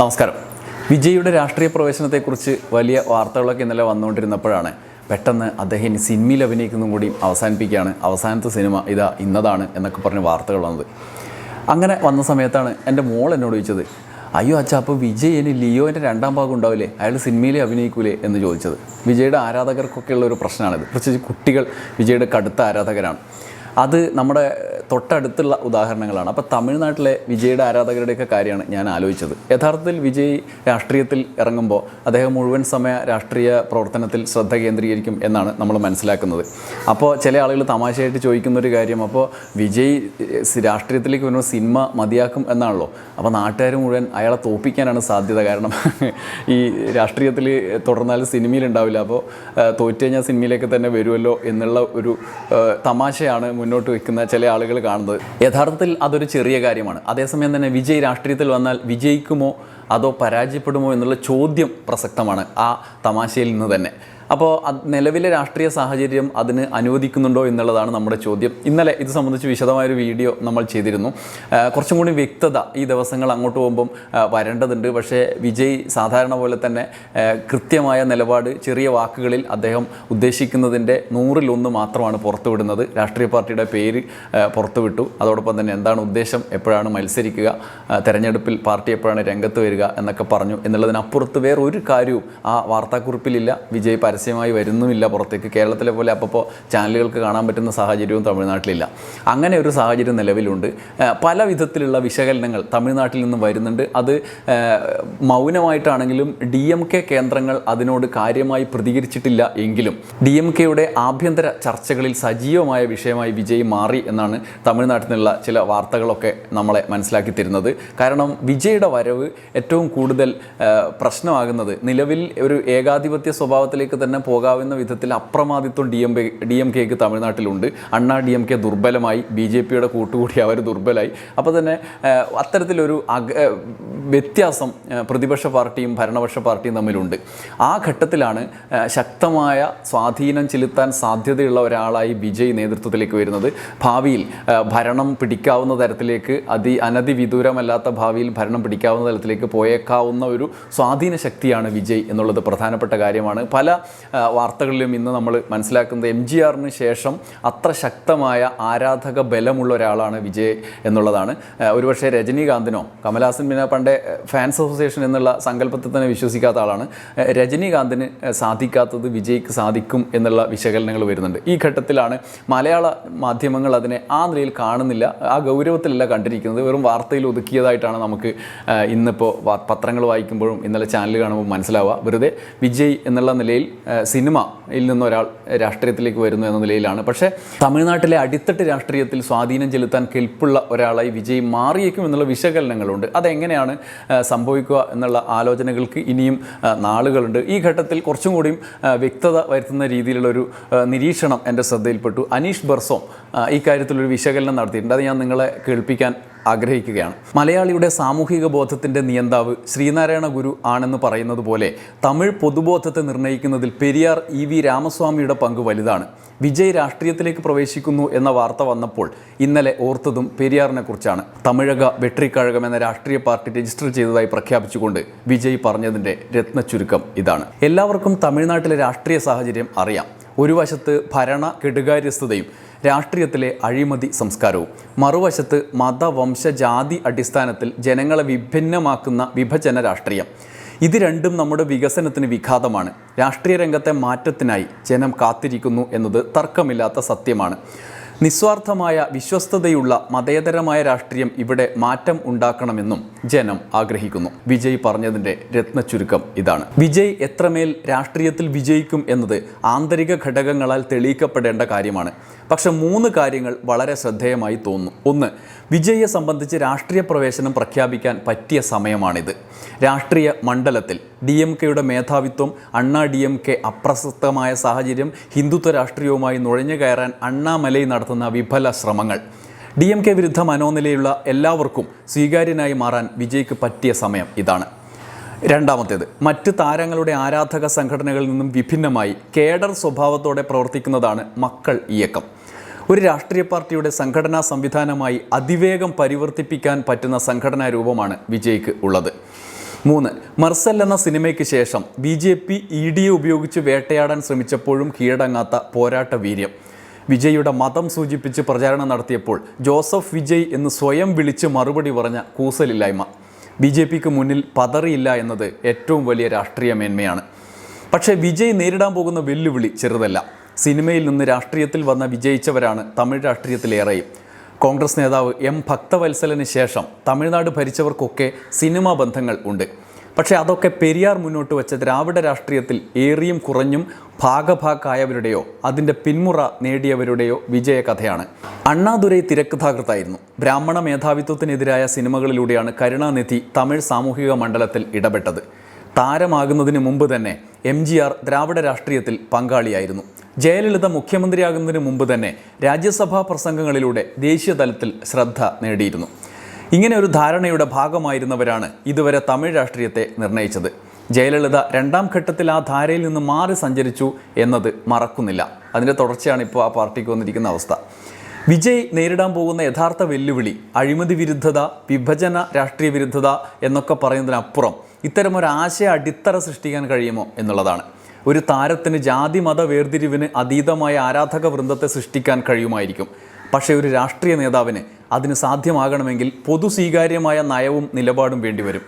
നമസ്കാരം. വിജയുടെ രാഷ്ട്രീയ പ്രവേശനത്തെക്കുറിച്ച് വലിയ വാർത്തകളൊക്കെ ഇന്നലെ വന്നുകൊണ്ടിരുന്നപ്പോഴാണ് പെട്ടെന്ന് അദ്ദേഹം സിനിമയിൽ അഭിനയിക്കുന്നതും കൂടി അവസാനിപ്പിക്കുകയാണ്. അവസാനത്തെ സിനിമ ഇതാ ഇന്നതാണ് എന്നൊക്കെ പറഞ്ഞ് വാർത്തകൾ വന്നത്. അങ്ങനെ വന്ന സമയത്താണ് എന്റെ മോൾ എന്നോട് ചോദിച്ചത് അയ്യോ അച്ഛാ അപ്പോൾ വിജയ് ഇനി ലിയോന്റെ രണ്ടാം ഭാഗം ഉണ്ടാവില്ലേ? അയാൾ സിനിമയിൽ അഭിനയിക്കൂലേ? എന്ന് ചോദിച്ചത്. വിജയുടെ ആരാധകർക്കൊക്കെ ഉള്ള ഒരു പ്രശ്നമാണിത്. പ്രത്യേകിച്ച് കുട്ടികൾ വിജയുടെ കടുത്ത ആരാധകരാണ്. അത് നമ്മുടെ തൊട്ടടുത്തുള്ള ഉദാഹരണങ്ങളാണ്. അപ്പോൾ തമിഴ്നാട്ടിലെ വിജയുടെ ആരാധകരുടെയൊക്കെ കാര്യമാണ് ഞാൻ ആലോചിച്ചത്. യഥാർത്ഥത്തിൽ വിജയ് രാഷ്ട്രീയത്തിൽ ഇറങ്ങുമ്പോൾ അദ്ദേഹം മുഴുവൻ സമയ രാഷ്ട്രീയ പ്രവർത്തനത്തിൽ ശ്രദ്ധ കേന്ദ്രീകരിക്കും എന്നാണ് നമ്മൾ മനസ്സിലാക്കുന്നത്. അപ്പോൾ ചില ആളുകൾ തമാശയായിട്ട് ചോദിക്കുന്ന ഒരു കാര്യം അപ്പോൾ വിജയ് രാഷ്ട്രീയത്തിലേക്ക് വരുമ്പോൾ സിനിമ മതിയാക്കും എന്നാണല്ലോ. അപ്പോൾ നാട്ടുകാർ മുഴുവൻ അയാളെ തോപ്പിക്കാനാണ് സാധ്യത കാരണം ഈ രാഷ്ട്രീയത്തിൽ തുടർന്നാൽ സിനിമയിൽ ഉണ്ടാവില്ല. അപ്പോൾ തോറ്റു കഴിഞ്ഞാൽ സിനിമയിലേക്ക് തന്നെ വരുമല്ലോ എന്നുള്ള ഒരു തമാശയാണ് മുന്നോട്ട് വയ്ക്കുന്ന ചില ആളുകൾ കാണുന്നത് യഥാർത്ഥത്തിൽ അതൊരു ചെറിയ കാര്യമാണ്. അതേസമയം തന്നെ വിജയ് രാഷ്ട്രീയത്തിൽ വന്നാൽ വിജയിക്കുമോ അതോ പരാജയപ്പെടുമോ എന്നുള്ള ചോദ്യം പ്രസക്തമാണ് ആ തമാശയിൽ നിന്ന് തന്നെ. അപ്പോൾ നിലവിലെ രാഷ്ട്രീയ സാഹചര്യം അതിന് അനുവദിക്കുന്നുണ്ടോ എന്നുള്ളതാണ് നമ്മുടെ ചോദ്യം. ഇന്നലെ ഇത് സംബന്ധിച്ച് വിശദമായൊരു വീഡിയോ നമ്മൾ ചെയ്തിരുന്നു. കുറച്ചും കൂടി വ്യക്തത ഈ ദിവസങ്ങൾ അങ്ങോട്ട് പോകുമ്പം വരേണ്ടതുണ്ട്. പക്ഷേ വിജയ് സാധാരണ പോലെ തന്നെ കൃത്യമായ നിലപാട് ചെറിയ വാക്കുകളിൽ അദ്ദേഹം ഉദ്ദേശിക്കുന്നതിന്റെ നൂറിലൊന്ന് മാത്രമാണ് പുറത്തുവിടുന്നത്. രാഷ്ട്രീയ പാർട്ടിയുടെ പേര് പുറത്തുവിട്ടു. അതോടൊപ്പം തന്നെ എന്താണ് ഉദ്ദേശം എപ്പോഴാണ് മത്സരിക്കുക തെരഞ്ഞെടുപ്പിൽ പാർട്ടി എപ്പോഴാണ് രംഗത്ത് വരിക എന്നൊക്കെ പറഞ്ഞു. എന്നുള്ളതിനപ്പുറത്ത് വേറെ ഒരു കാര്യവും ആ വാർത്താക്കുറിപ്പിലില്ല. വിജയ് പരസ്യമായി വരുന്നുമില്ല പുറത്തേക്ക്. കേരളത്തിലെ പോലെ അപ്പോൾ ചാനലുകൾക്ക് കാണാൻ പറ്റുന്ന സാഹചര്യവും തമിഴ്നാട്ടിലില്ല. അങ്ങനെ ഒരു സാഹചര്യം നിലവിലുണ്ട്. പല വിധത്തിലുള്ള വിശകലനങ്ങൾ തമിഴ്നാട്ടിൽ നിന്ന് വരുന്നുണ്ട്. അത് മൗനമായിട്ടാണെങ്കിലും ഡി എം കെ കേന്ദ്രങ്ങൾ അതിനോട് കാര്യമായി പ്രതികരിച്ചിട്ടില്ല എങ്കിലും ഡി എം കെയുടെ ആഭ്യന്തര ചർച്ചകളിൽ സജീവമായ വിഷയമായി വിജയ് മാറി എന്നാണ് തമിഴ്നാട്ടിൽ നിന്നുള്ള ചില വാർത്തകളൊക്കെ നമ്മളെ മനസ്സിലാക്കി തരുന്നത്. കാരണം വിജയുടെ വരവ് ഏറ്റവും കൂടുതൽ പ്രശ്നമാകുന്നത് നിലവിൽ ഒരു ഏകാധിപത്യ സ്വഭാവത്തിലേക്ക് തന്നെ പോകാവുന്ന വിധത്തിൽ അപ്രമാദിത്വം ഡി എം ഡി എം കെക്ക് തമിഴ്നാട്ടിലുണ്ട്. അണ്ണാ ഡി എം കെ ദുർബലമായി. ബി ജെ പിയുടെ കൂട്ടുകൂടി അവർ ദുർബലായി. അപ്പോൾ തന്നെ അത്തരത്തിലൊരു അക വ്യത്യാസം പ്രതിപക്ഷ പാർട്ടിയും ഭരണപക്ഷ പാർട്ടിയും തമ്മിലുണ്ട്. ആ ഘട്ടത്തിലാണ് ശക്തമായ സ്വാധീനം ചെലുത്താൻ സാധ്യതയുള്ള ഒരാളായി വിജയ് നേതൃത്വത്തിലേക്ക് വരുന്നത്. ഭാവിയിൽ ഭരണം പിടിക്കാവുന്ന തരത്തിലേക്ക് അതി അനധിവിദൂരമല്ലാത്ത ഭാവിയിൽ ഭരണം പിടിക്കാവുന്ന തരത്തിലേക്ക് പോയേക്കാവുന്ന ഒരു സ്വാധീന ശക്തിയാണ് വിജയ് എന്നുള്ളത് പ്രധാനപ്പെട്ട കാര്യമാണ്. പല വാർത്തകളിലും ഇന്ന് നമ്മൾ മനസ്സിലാക്കുന്നത് എം ജി ആറിന് ശേഷം അത്ര ശക്തമായ ആരാധക ബലമുള്ള ഒരാളാണ് വിജയ് എന്നുള്ളതാണ്. ഒരുപക്ഷെ രജനീകാന്തിനോ കമൽഹാസൻ പിന്നെ പണ്ടേ ഫാൻസ് അസോസിയേഷൻ എന്നുള്ള സങ്കല്പത്തിൽ തന്നെ വിശ്വസിക്കാത്ത ആളാണ്. രജനീകാന്തിന് സാധിക്കാത്തത് വിജയ്ക്ക് സാധിക്കും എന്നുള്ള വിശകലനങ്ങൾ വരുന്നുണ്ട്. ഈ ഘട്ടത്തിലാണ് മലയാള മാധ്യമങ്ങൾ അതിനെ ആ നിലയിൽ കാണുന്നില്ല ആ ഗൗരവത്തിലല്ല കണ്ടിരിക്കുന്നത്. വെറും വാർത്തയിൽ ഒതുക്കിയതായിട്ടാണ് നമുക്ക് ഇന്നിപ്പോൾ പത്രങ്ങൾ വായിക്കുമ്പോഴും ഇന്നലെ ചാനൽ കാണുമ്പോൾ മനസ്സിലാവുക. വെറുതെ വിജയ് എന്നുള്ള നിലയിൽ സിനിമയിൽ നിന്നൊരാൾ രാഷ്ട്രീയത്തിലേക്ക് വരുന്നു എന്ന നിലയിലാണ്. പക്ഷേ തമിഴ്നാട്ടിലെ അടിത്തട്ട് രാഷ്ട്രീയത്തിൽ സ്വാധീനം ചെലുത്താൻ കെൽപ്പുള്ള ഒരാളായി വിജയ് മാറിയേക്കും എന്നുള്ള വിശകലനങ്ങളുണ്ട്. അതെങ്ങനെയാണ് സംഭവിക്കുക എന്നുള്ള ആലോചനകൾക്ക് ഇനിയും നാളുകളുണ്ട്. ഈ ഘട്ടത്തിൽ കുറച്ചും കൂടിയും വ്യക്തത വരുത്തുന്ന രീതിയിലുള്ളൊരു നിരീക്ഷണം എന്റെ ശ്രദ്ധയിൽപ്പെട്ടു. അനീഷ് ബർസോം ഇക്കാര്യത്തിലൊരു വിശകലനം നടത്തിയിട്ടുണ്ട്. അത് ഞാൻ നിങ്ങളെ കേൾപ്പിക്കാൻ ആഗ്രഹിക്കുകയാണ്. മലയാളിയുടെ സാമൂഹിക ബോധത്തിന്റെ നിയന്താവ് ശ്രീനാരായണ ഗുരു ആണെന്ന് പറയുന്നത് പോലെ തമിഴ് പൊതുബോധത്തെ നിർണയിക്കുന്നതിൽ പെരിയാർ ഇ വി രാമസ്വാമിയുടെ പങ്ക് വലുതാണ്. വിജയ് രാഷ്ട്രീയത്തിലേക്ക് പ്രവേശിക്കുന്നു എന്ന വാർത്ത വന്നപ്പോൾ ഇന്നലെ ഓർത്തതും പെരിയാറിനെ കുറിച്ചാണ്. തമിഴക വെട്രിക്കഴകം എന്ന രാഷ്ട്രീയ പാർട്ടി രജിസ്റ്റർ ചെയ്തതായി പ്രഖ്യാപിച്ചുകൊണ്ട് വിജയ് പറഞ്ഞതിന്റെ രത്നചുരുക്കം ഇതാണ്. എല്ലാവർക്കും തമിഴ്നാട്ടിലെ രാഷ്ട്രീയ സാഹചര്യം അറിയാം. ഒരു വശത്ത് ഭരണ കെടുകാര്യസ്ഥതയും രാഷ്ട്രീയത്തിലെ അഴിമതി സംസ്കാരവും. മറുവശത്ത് മത വംശ ജാതി അടിസ്ഥാനത്തിൽ ജനങ്ങളെ വിഭിന്നമാക്കുന്ന വിഭജന രാഷ്ട്രീയം. ഇത് രണ്ടും നമ്മുടെ വികസനത്തിന് വിഘാതമാണ്. രാഷ്ട്രീയ രംഗത്തെ മാറ്റത്തിനായി ജനം കാത്തിരിക്കുന്നു എന്നത് തർക്കമില്ലാത്ത സത്യമാണ്. നിസ്വാർത്ഥമായ വിശ്വസ്തതയുള്ള മതേതരമായ രാഷ്ട്രീയം ഇവിടെ മാറ്റം ഉണ്ടാക്കണമെന്നും ജനം ആഗ്രഹിക്കുന്നു. വിജയ് പറഞ്ഞതിന്റെ രത്നചുരുക്കം ഇതാണ്. വിജയ് എത്രമേൽ രാഷ്ട്രീയത്തിൽ വിജയിക്കും എന്നത് ആന്തരിക ഘടകങ്ങളാൽ തെളിയിക്കപ്പെടേണ്ട കാര്യമാണ്. പക്ഷെ മൂന്ന് കാര്യങ്ങൾ വളരെ ശ്രദ്ധേയമായി തോന്നുന്നു. ഒന്ന് വിജയെ സംബന്ധിച്ച് രാഷ്ട്രീയ പ്രവേശനം പ്രഖ്യാപിക്കാൻ പറ്റിയ സമയമാണിത്. രാഷ്ട്രീയ മണ്ഡലത്തിൽ ഡി എം കെയുടെ മേധാവിത്വം അണ്ണാ ഡി എം കെ അപ്രസക്തമായ സാഹചര്യം ഹിന്ദുത്വ രാഷ്ട്രീയവുമായി നുഴഞ്ഞു കയറാൻ അണ്ണാമലൈ നടത്തുന്ന വിഫല ശ്രമങ്ങൾ. ഡി എം കെ വിരുദ്ധ മനോനിലയുള്ള എല്ലാവർക്കും സ്വീകാര്യനായി മാറാൻ വിജയ്ക്ക് പറ്റിയ സമയം ഇതാണ്. രണ്ടാമത്തേത് മറ്റ് താരങ്ങളുടെ ആരാധക സംഘടനകളിൽ നിന്നും വിഭിന്നമായി കേഡർ സ്വഭാവത്തോടെ പ്രവർത്തിക്കുന്നതാണ് മക്കൾ ഇയക്കം. ഒരു രാഷ്ട്രീയ പാർട്ടിയുടെ സംഘടനാ സംവിധാനമായി അതിവേഗം പരിവർത്തിപ്പിക്കാൻ പറ്റുന്ന സംഘടനാ രൂപമാണ് വിജയ്ക്ക് ഉള്ളത്. മൂന്ന് മർസൽ എന്ന സിനിമയ്ക്ക് ശേഷം ബി ജെ പി ഇ ഡിയെ ഉപയോഗിച്ച് വേട്ടയാടാൻ ശ്രമിച്ചപ്പോഴും കീഴടങ്ങാത്ത പോരാട്ട വീര്യം. വിജയുടെ മതം സൂചിപ്പിച്ച് പ്രചാരണം നടത്തിയപ്പോൾ ജോസഫ് വിജയ് എന്ന് സ്വയം വിളിച്ച് മറുപടി പറഞ്ഞ കൂസലില്ലായ്മ. ബി ജെ പിക്ക് മുന്നിൽ പതറിയില്ല എന്നത് ഏറ്റവും വലിയ രാഷ്ട്രീയ മേന്മയാണ്. പക്ഷേ വിജയ് നേരിടാൻ പോകുന്ന വെല്ലുവിളി ചെറുതല്ല. സിനിമയിൽ നിന്ന് രാഷ്ട്രീയത്തിൽ വന്ന വിജയിച്ചവരാണ് തമിഴ് രാഷ്ട്രീയത്തിലേറെയും. കോൺഗ്രസ് നേതാവ് എം ഭക്തവത്സലന് ശേഷം തമിഴ്നാട് ഭരിച്ചവർക്കൊക്കെ സിനിമാ ബന്ധങ്ങൾ ഉണ്ട്. പക്ഷേ അതൊക്കെ പെരിയാർ മുന്നോട്ട് വെച്ച ദ്രാവിഡ രാഷ്ട്രീയത്തിൽ ഏറിയും കുറഞ്ഞും ഭാഗഭാക്കായവരുടെയോ അതിന്റെ പിന്മുറ നേടിയവരുടെയോ വിജയകഥയാണ്. അണ്ണാദുരൈ തിരക്കഥാകൃത്തായിരുന്നു. ബ്രാഹ്മണ മേധാവിത്വത്തിനെതിരായ സിനിമകളിലൂടെയാണ് കരുണാനിധി തമിഴ് സാമൂഹിക മണ്ഡലത്തിൽ ഇടപെട്ടത്. താരമാകുന്നതിന് മുമ്പ് തന്നെ എം ജി ആർ ദ്രാവിഡ രാഷ്ട്രീയത്തിൽ പങ്കാളിയായിരുന്നു. ജയലളിത മുഖ്യമന്ത്രിയാകുന്നതിന് മുമ്പ് തന്നെ രാജ്യസഭാ പ്രസംഗങ്ങളിലൂടെ ദേശീയ തലത്തിൽ ശ്രദ്ധ നേടിയിരുന്നു. ഇങ്ങനെ ഒരു ധാരണയുടെ ഭാഗമായിരുന്നവരാണ് ഇതുവരെ തമിഴ് രാഷ്ട്രീയത്തെ നിർണയിച്ചത്. ജയലളിത രണ്ടാം ഘട്ടത്തിൽ ആ ധാരയിൽ നിന്ന് മാറി സഞ്ചരിച്ചു എന്നത് മറക്കുന്നില്ല. അതിന്റെ തുടർച്ചയാണ് ഇപ്പോൾ ആ പാർട്ടിക്ക് വന്നിരിക്കുന്ന അവസ്ഥ. വിജയ് നേരിടാൻ പോകുന്ന യഥാർത്ഥ വെല്ലുവിളി അഴിമതി വിരുദ്ധത വിഭജന രാഷ്ട്രീയ വിരുദ്ധത എന്നൊക്കെ പറയുന്നതിനപ്പുറം ഇത്തരം ഒരു ആശയ അടിത്തറ സൃഷ്ടിക്കാൻ കഴിയുമോ എന്നുള്ളതാണ്. ഒരു താരത്തിന് ജാതി മത വേർതിരിവിന് അതീതമായ ആരാധക വൃന്ദത്തെ സൃഷ്ടിക്കാൻ കഴിയുമായിരിക്കും. പക്ഷേ ഒരു രാഷ്ട്രീയ നേതാവിന് അതിന് സാധ്യമാകണമെങ്കിൽ പൊതു സ്വീകാര്യമായ നയവും നിലപാടും വേണ്ടിവരും.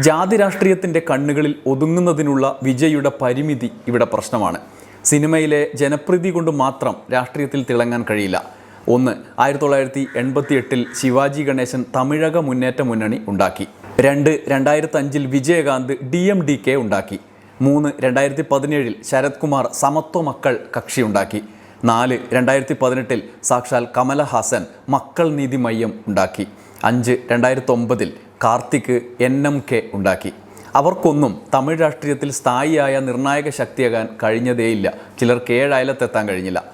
ജാതി രാഷ്ട്രീയത്തിന്റെ കണ്ണുകളിൽ ഒതുങ്ങുന്നതിനുള്ള വിജയുടെ പരിമിതി ഇവിടെ പ്രശ്നമാണ്. സിനിമയിലെ ജനപ്രീതി കൊണ്ട് മാത്രം രാഷ്ട്രീയത്തിൽ തിളങ്ങാൻ കഴിയില്ല. ഒന്ന് ആയിരത്തി തൊള്ളായിരത്തി എൺപത്തി എട്ടിൽ ശിവാജി ഗണേശൻ തമിഴക മുന്നേറ്റ മുന്നണി ഉണ്ടാക്കി. രണ്ട് രണ്ടായിരത്തി അഞ്ചിൽ Vijayakanth D M D K ഉണ്ടാക്കി. മൂന്ന് രണ്ടായിരത്തി പതിനേഴിൽ ശരത് കുമാർ സമത്വ മക്കൾ കക്ഷിയുണ്ടാക്കി നാല് രണ്ടായിരത്തി പതിനെട്ടിൽ സാക്ഷാൽ കമലഹാസൻ മക്കൾ നീതി മയ്യം ഉണ്ടാക്കി. അഞ്ച് രണ്ടായിരത്തി ഒമ്പതിൽ കാർത്തിക് എൻ എം കെ ഉണ്ടാക്കി. അവർക്കൊന്നും തമിഴ് രാഷ്ട്രീയത്തിൽ സ്ഥായിയായ നിർണായക ശക്തിയാകാൻ കഴിഞ്ഞതേയില്ല. ചിലർക്ക് ഏഴയലത്തെത്താൻ കഴിഞ്ഞില്ല.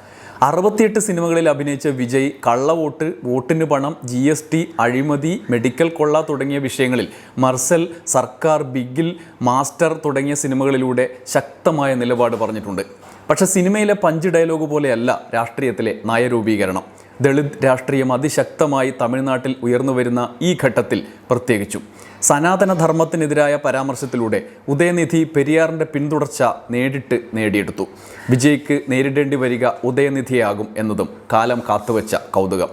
അറുപത്തിയെട്ട് സിനിമകളിൽ അഭിനയിച്ച വിജയ് കള്ളവോട്ട് വോട്ടിന് പണം ജി എസ് ടി അഴിമതി മെഡിക്കൽ കൊള്ള തുടങ്ങിയ വിഷയങ്ങളിൽ മർസൽ സർക്കാർ ബിഗിൽ മാസ്റ്റർ തുടങ്ങിയ സിനിമകളിലൂടെ ശക്തമായ നിലപാട് പറഞ്ഞിട്ടുണ്ട്. പക്ഷേ സിനിമയിലെ പഞ്ച് ഡയലോഗ് പോലെയല്ല രാഷ്ട്രീയത്തിലെ നയരൂപീകരണം. ദളിത് രാഷ്ട്രീയം അതിശക്തമായി തമിഴ്നാട്ടിൽ ഉയർന്നു വരുന്ന ഈ ഘട്ടത്തിൽ പ്രത്യേകിച്ചും. സനാതനധർമ്മത്തിനെതിരായ പരാമർശത്തിലൂടെ ഉദയനിധി പെരിയാറിന്റെ പിന്തുടർച്ച നേടിട്ട് നേടിയെടുത്തു. വിജയ്ക്ക് നേരിടേണ്ടി വരിക ഉദയനിധിയാകും എന്നതും കാലം കാത്തുവച്ച കൗതുകം.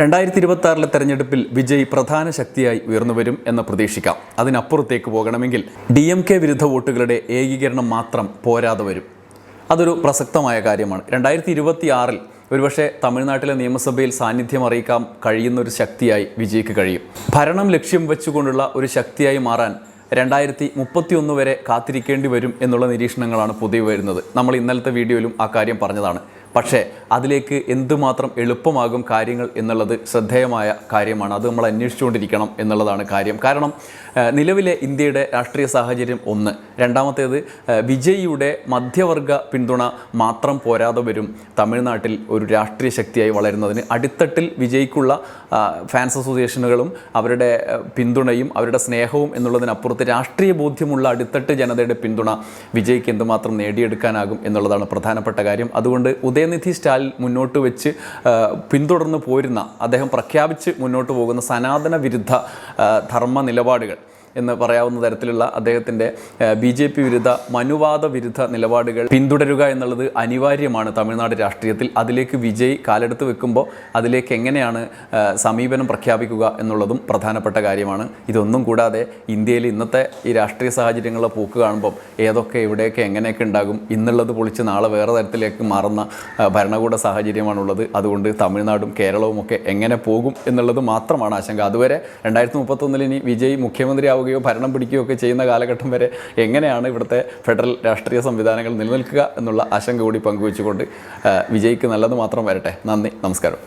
രണ്ടായിരത്തി ഇരുപത്തി ആറിലെ തെരഞ്ഞെടുപ്പിൽ വിജയ് പ്രധാന ശക്തിയായി ഉയർന്നുവരും എന്ന് പ്രതീക്ഷിക്കാം. അതിനപ്പുറത്തേക്ക് പോകണമെങ്കിൽ ഡി എം കെ വിരുദ്ധ വോട്ടുകളുടെ ഏകീകരണം മാത്രം പോരാതെ വരും. അതൊരു പ്രസക്തമായ കാര്യമാണ്. രണ്ടായിരത്തി ഇരുപത്തി ആറിൽ ഒരുപക്ഷെ തമിഴ്നാട്ടിലെ നിയമസഭയിൽ സാന്നിധ്യം അറിയിക്കാൻ കഴിയുന്ന ഒരു ശക്തിയായി വിജയ്ക്ക് കഴിയും. ഭരണം ലക്ഷ്യം വെച്ചുകൊണ്ടുള്ള ഒരു ശക്തിയായി മാറാൻ രണ്ടായിരത്തി മുപ്പത്തി ഒന്ന് വരെ കാത്തിരിക്കേണ്ടി വരും എന്നുള്ള നിരീക്ഷണങ്ങളാണ് പുതിയ വരുന്നത്. നമ്മൾ ഇന്നലത്തെ വീഡിയോയിലും ആ കാര്യം പറഞ്ഞതാണ്. പക്ഷേ അതിലേക്ക് എന്തുമാത്രം എളുപ്പമാകും കാര്യങ്ങൾ എന്നുള്ളത് ശ്രദ്ധേയമായ കാര്യമാണ്. അത് നമ്മൾ അന്വേഷിച്ചുകൊണ്ടിരിക്കണം എന്നുള്ളതാണ് കാര്യം. കാരണം നിലവിലെ ഇന്ത്യയുടെ രാഷ്ട്രീയ സാഹചര്യം ഒന്ന്. രണ്ടാമത്തേത് വിജയിയുടെ മധ്യവർഗ പിന്തുണ മാത്രം പോരാതെ വരും തമിഴ്നാട്ടിൽ ഒരു രാഷ്ട്രീയ ശക്തിയായി വളരുന്നതിന്. അടിത്തട്ടിൽ വിജയിക്കുള്ള ഫാൻസ് അസോസിയേഷനുകളും അവരുടെ പിന്തുണയും അവരുടെ സ്നേഹവും എന്നുള്ളതിനപ്പുറത്ത് രാഷ്ട്രീയ ബോധ്യമുള്ള അടിത്തട്ട് ജനതയുടെ പിന്തുണ വിജയ്ക്ക് എന്തുമാത്രം നേടിയെടുക്കാനാകും എന്നുള്ളതാണ് പ്രധാനപ്പെട്ട കാര്യം. അതുകൊണ്ട് ഉദയനിധി സ്റ്റാലിൻ മുന്നോട്ട് വെച്ച് പിന്തുടർന്ന് പോരുന്ന അദ്ദേഹം പ്രഖ്യാപിച്ച് മുന്നോട്ട് പോകുന്ന സനാതന വിരുദ്ധ ധർമ്മ നിലപാടുകൾ എന്ന് പറയാവുന്ന തരത്തിലുള്ള അദ്ദേഹത്തിന്റെ ബി ജെ പി വിരുദ്ധ മനുവാദ വിരുദ്ധ നിലപാടുകൾ പിന്തുടരുക എന്നുള്ളത് അനിവാര്യമാണ് തമിഴ്നാട് രാഷ്ട്രീയത്തിൽ. അതിലേക്ക് വിജയ് കാലെടുത്ത് വെക്കുമ്പോൾ അതിലേക്ക് എങ്ങനെയാണ് സമീപനം പ്രഖ്യാപിക്കുക എന്നുള്ളതും പ്രധാനപ്പെട്ട കാര്യമാണ്. ഇതൊന്നും കൂടാതെ ഇന്ത്യയിൽ ഇന്നത്തെ ഈ രാഷ്ട്രീയ സാഹചര്യങ്ങളെ പോക്ക് കാണുമ്പം ഏതൊക്കെ എവിടെയൊക്കെ എങ്ങനെയൊക്കെ ഉണ്ടാകും ഇന്നുള്ളത് പൊളിച്ച് നാളെ വേറെ തരത്തിലേക്ക് മാറുന്ന ഭരണകൂട സാഹചര്യമാണുള്ളത്. അതുകൊണ്ട് തമിഴ്നാടും കേരളവും ഒക്കെ എങ്ങനെ പോകും എന്നുള്ളത് മാത്രമാണ് ആശങ്ക. അതുവരെ രണ്ടായിരത്തി മുപ്പത്തൊന്നിൽ ഇനി വിജയ് മുഖ്യമന്ത്രിയാവുകയോ ഭരണം പിടിക്കുകയോ ഒക്കെ ചെയ്യുന്ന കാലഘട്ടം വരെ എങ്ങനെയാണ് ഇവിടുത്തെ ഫെഡറൽ രാഷ്ട്രീയ സംവിധാനങ്ങൾ നിലനിൽക്കുക എന്നുള്ള ആശങ്ക കൂടി പങ്കുവെച്ചുകൊണ്ട് വിജയ്ക്ക് നല്ലത് മാത്രം വരട്ടെ. നന്ദി. നമസ്കാരം.